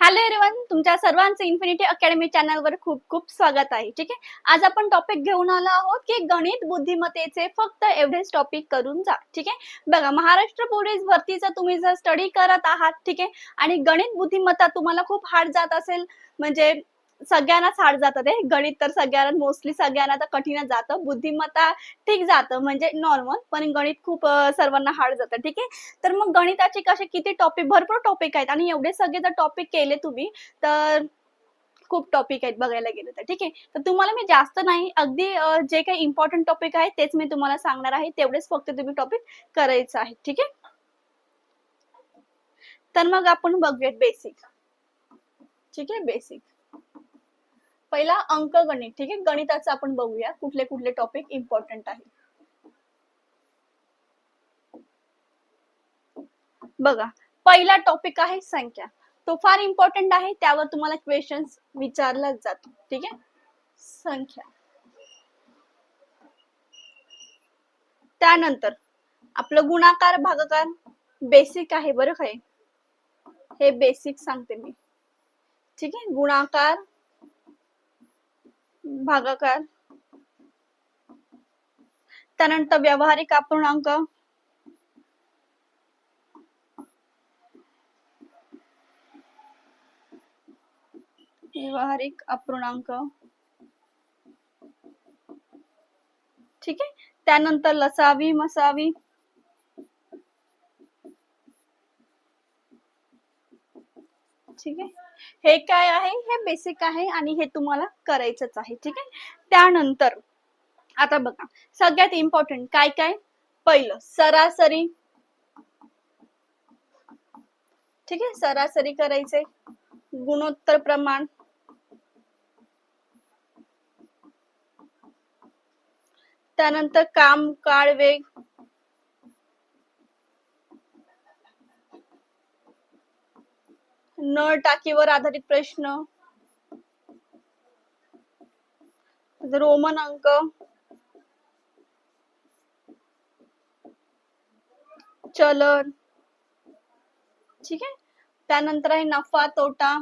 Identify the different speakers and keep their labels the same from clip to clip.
Speaker 1: Hello everyone तुमच्या सर्वांचं infinity academy चॅनलवर खूप खूप स्वागत आहे ठीक आहे? आज आपण टॉपिक घेऊन आलो आहोत की गणित बुद्धिमत्तेचे फक्त एवढेच टॉपिक करून जा ठीक आहे? बघा महाराष्ट्र पोलीस भरतीचा तुम्ही जर स्टडी करत आहात ठीक आहे? आणि गणित बुद्धिमत्ता तुम्हाला खूप हार्ड जात असेल म्हणजे सगळ्यांनाच हार्ड जातं ते. गणित तर सगळ्यांना मोस्टली सगळ्यांना तर कठीणच जातं. बुद्धिमत्ता ठीक जातं म्हणजे नॉर्मल पण गणित खूप सर्वांना हार्ड जातं. ठीक आहे? तर मग गणिताचे कसे किती टॉपिक भरपूर टॉपिक आहेत. आणि एवढे सगळे जर टॉपिक केले तुम्ही तर खूप टॉपिक आहेत बघायला गेलं तर. ठीक आहे? तर तुम्हाला मी जास्त नाही अगदी जे काही इम्पॉर्टंट टॉपिक आहे तेच मी तुम्हाला सांगणार आहे. तेवढेच फक्त तुम्ही टॉपिक करायचं आहे. ठीक आहे? तर मग आपण बघूयात बेसिक ठीक आहे? बेसिक पहिला अंक गणित ठीक आहे? गणिताचं आपण बघूया. कुठले कुठले टॉपिक इम्पॉर्टंट आहे बघा पहिला टॉपिक आहे संख्या. तो फार इम्पॉर्टंट आहे त्यावर तुम्हाला क्वेश्चन्स विचारला जातो ठीक आहे? संख्या. त्यानंतर आपलं गुणाकार भागाकार बेसिक आहे बरं काय हे? बेसिक सांगते मी. ठीक आहे? गुणाकार भागाकार. त्यानंतर व्यावहारिक अपूर्णांक. व्यावहारिक अपूर्णांक. ठीक आहे? त्यानंतर लसावी मसावी. ठीक आहे? हे काय आहे? हे बेसिक आहे आणि हे तुम्हाला करायचंच आहे ठीक आहे? त्यानंतर आता बघा सगळ्यात इम्पॉर्टंट काय काय? पहिलं सरासरी. ठीक आहे? सरासरी करायचे. गुणोत्तर प्रमाण. त्यानंतर काम काळ वेग. नळ टाकीवर आधारित प्रश्न. म्हणजे रोमन अंक. चलन. ठीक आहे? त्यानंतर आहे नफा तोटा.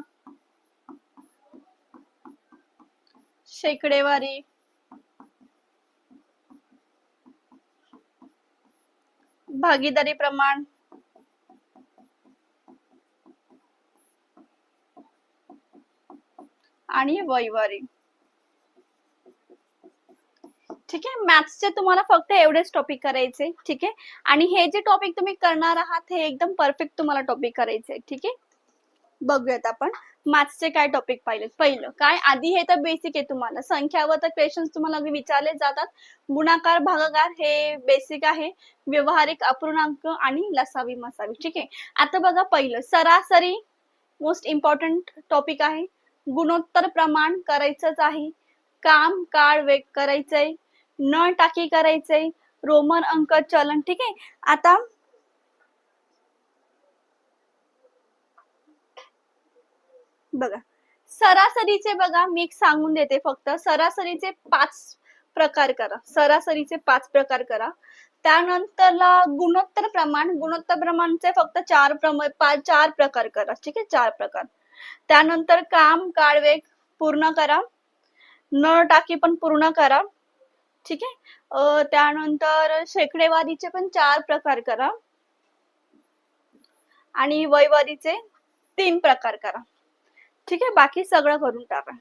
Speaker 1: शेकडेवारी. भागीदारी प्रमाण. आणि वैवारी. ठीक आहे? मॅथ्सचे तुम्हाला फक्त एवढेच टॉपिक करायचे ठीक आहे? आणि हे जे टॉपिक तुम्ही करणार आहात हे एकदम परफेक्ट तुम्हाला टॉपिक करायचे ठीक आहे? बघूयात आपण. मॅथ्सचे काय टॉपिक पाहिले पहिलं काय? आधी हे तर बेसिक आहे तुम्हाला. संख्यावर तर क्वेश्चन तुम्हाला अगदी विचारले जातात. गुणाकार भागाकार हे बेसिक आहे. व्यवहारिक अपूर्णांक आणि लसावी मसावी ठीक आहे? आता बघा पहिलं सरासरी मोस्ट इम्पॉर्टंट टॉपिक आहे. गुणोत्तर प्रमाण करायचंच आहे. काम काळ वेग करायचंय. न टाकी करायचंय. रोमन अंक चलन ठीक आहे? आता बघा. सरासरीचे बघा मी एक सांगून देते फक्त. सरासरीचे पाच प्रकार करा. सरासरीचे पाच प्रकार करा. त्यानंतरला गुणोत्तर प्रमाण. गुणोत्तर प्रमाणचे फक्त चार प्रम पाच चार प्रकार करा ठीक आहे? चार प्रकार. त्यानंतर काम काळवेग पूर्ण करा. नळ टाकी पण पूर्ण करा. ठीक आहे? त्यानंतर शेकडेवारीचे पण चार प्रकार करा. आणि वैवारीचे तीन प्रकार करा. ठीक आहे? बाकी सगळं करून टाका.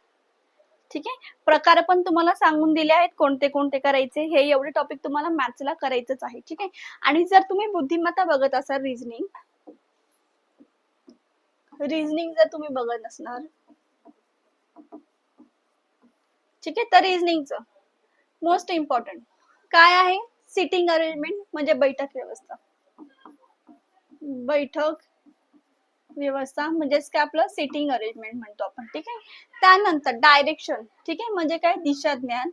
Speaker 1: ठीक आहे? प्रकार पण तुम्हाला सांगून दिले आहेत कोणते कोणते करायचे हे एवढे टॉपिक तुम्हाला मॅथ्सला करायचंच आहे. ठीक आहे? आणि जर तुम्ही बुद्धिमत्ता बघत असाल रिझनिंग रिझनिंग जर तुम्ही बघत असणार ठीक आहे? तर रिझनिंगचं मोस्ट इम्पॉर्टंट काय आहे? सिटिंग अरेंजमेंट म्हणजे बैठक व्यवस्था. बैठक व्यवस्था म्हणजेच काय आपलं? सिटिंग अरेंजमेंट म्हणतो आपण. ठीक आहे? त्यानंतर डायरेक्शन ठीक आहे? म्हणजे काय? दिशा ज्ञान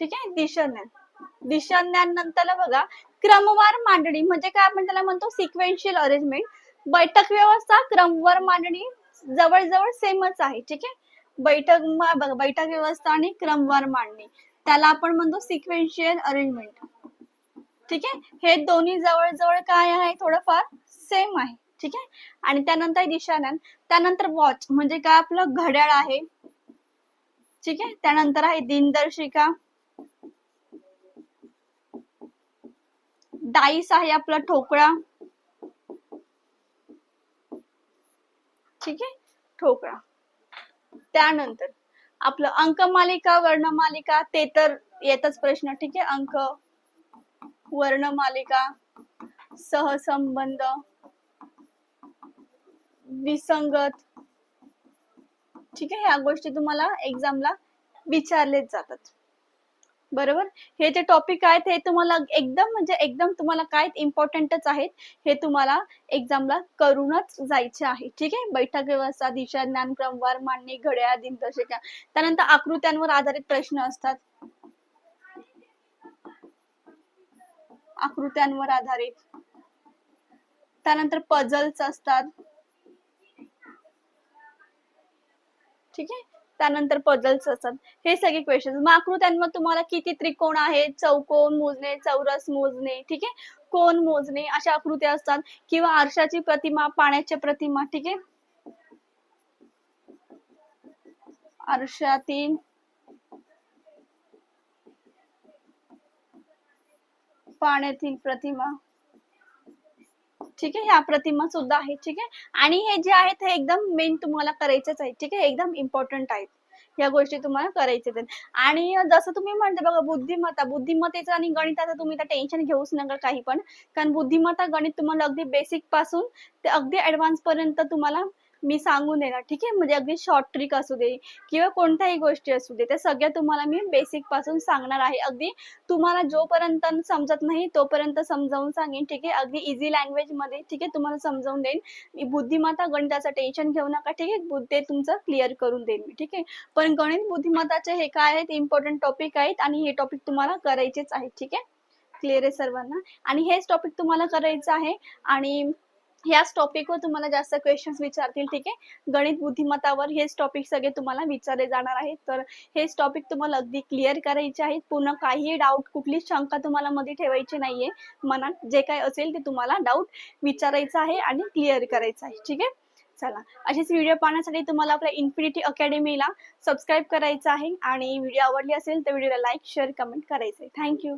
Speaker 1: ठीक आहे? दिशा ज्ञान दिशा नंतर बघा क्रमवार मांडणी म्हणजे काय आपण त्याला म्हणतो? सिक्वेन्शियल अरेंजमेंट बैठक व्यवस्था क्रमवार मांडणी जवळजवळ सेमच आहे ठीक आहे? बैठक बैठक व्यवस्था आणि क्रमवार मांडणी. त्याला आपण म्हणतो सिक्वेन्शियल अरेंजमेंट ठीक आहे? हे दोन्ही जवळजवळ काय आहे? थोडंफार सेम आहे ठीक आहे? आणि त्यानंतर दिशाज्ञान त्यानंतर वॉच म्हणजे काय आपलं घड्याळ आहे? ठीक आहे? त्यानंतर आहे दिनदर्शिका. डाईस आहे आपला ठोकळा. ठीक आहे? ठोकळा. त्यानंतर आपलं अंक मालिका वर्णमालिका ते तर येतच प्रश्न. ठीक आहे? अंक वर्णमालिका सहसंबंध विसंगत. ठीक आहे? ह्या गोष्टी तुम्हाला एक्झामला विचारलेच जातात. बरोबर? हे जे टॉपिक आहेत हे तुम्हाला एकदम म्हणजे एकदम तुम्हाला काय इम्पॉर्टंटच आहेत हे तुम्हाला एक्झामला करूनच जायचे आहे. ठीक आहे? बैठक व्यवस्था दिशा ज्ञान क्रमवार मांडणी घड्याळ दिनदर्शिका त्यानंतर आकृत्यांवर आधारित प्रश्न असतात. आकृत्यांवर आधारित. त्यानंतर पझल्स असतात ठीक आहे त्यानंतर पजल्स असतात. हे सगळे क्वेश्चन मग आकृत्यांवर तुम्हाला किती त्रिकोण आहेत? चौकोन मोजणे चौरस मोजणे ठीक आहे? कोण मोजणे अशा आकृत्या असतात. किंवा आरशाची प्रतिमा पाण्याच्या प्रतिमा ठीक आहे? आरशातील पाण्यातील प्रतिमा. ठीक आहे ह्या प्रतिमा सुद्धा आहेत ठीक आहे. आणि हे जे आहेत हे एकदम मेन तुम्हाला करायचेच आहेत ठीक आहे. एकदम इम्पॉर्टंट आहेत. या गोष्टी तुम्हाला करायच्या आहेत. आणि जसं तुम्ही म्हणते बघा बुद्धिमत्ता बुद्धिमत्तेचं आणि गणिताचं तुम्ही तर टेन्शन घेऊच नका काही पण. कारण बुद्धिमत्ता गणित तुम्हाला अगदी बेसिकपासून ते अगदी ऍडव्हान्स पर्यंत तुम्हाला मी सांगून देणार. ठीक आहे? म्हणजे अगदी शॉर्ट ट्रिक असू दे किंवा कोणत्याही गोष्टी असू दे त्या सगळ्या तुम्हाला मी बेसिकपासून सांगणार आहे. अगदी तुम्हाला जोपर्यंत समजत नाही तोपर्यंत समजावून सांगेन. ठीक आहे? अगदी इझी लँग्वेजमध्ये ठीक आहे? तुम्हाला समजावून देईन. मी बुद्धिमत्ता गणिताचं टेन्शन घेऊ नका ठीक आहे? ते तुमचं क्लिअर करून देईन मी ठीक आहे? पण गणित बुद्धिमत्ताचे हे काय आहेत? इम्पॉर्टंट टॉपिक आहेत आणि हे टॉपिक तुम्हाला करायचेच आहेत ठीक आहे? क्लिअर आहे सर्वांना? आणि हेच टॉपिक तुम्हाला करायचं आहे आणि ह्याच टॉपिकवर तुम्हाला जास्त क्वेश्चन्स विचारतील ठीक आहे? गणित बुद्धिमत्तावर हेच टॉपिक सगळे तुम्हाला विचारले जाणार आहेत. तर हेच टॉपिक तुम्हाला अगदी क्लिअर करायचे आहेत. पूर्ण काही डाऊट कुठलीच शंका तुम्हाला मध्ये ठेवायची नाहीये. मनात जे काय असेल ते तुम्हाला डाऊट विचारायचं आहे आणि क्लिअर करायचं आहे ठीक आहे? चला असेच व्हिडिओ पाहण्यासाठी तुम्हाला आपल्या इन्फिनिटी अकॅडमीला सबस्क्राईब करायचं आहे. आणि व्हिडिओ आवडली असेल तर व्हिडिओला लाईक शेअर कमेंट करायचं आहे थँक्यू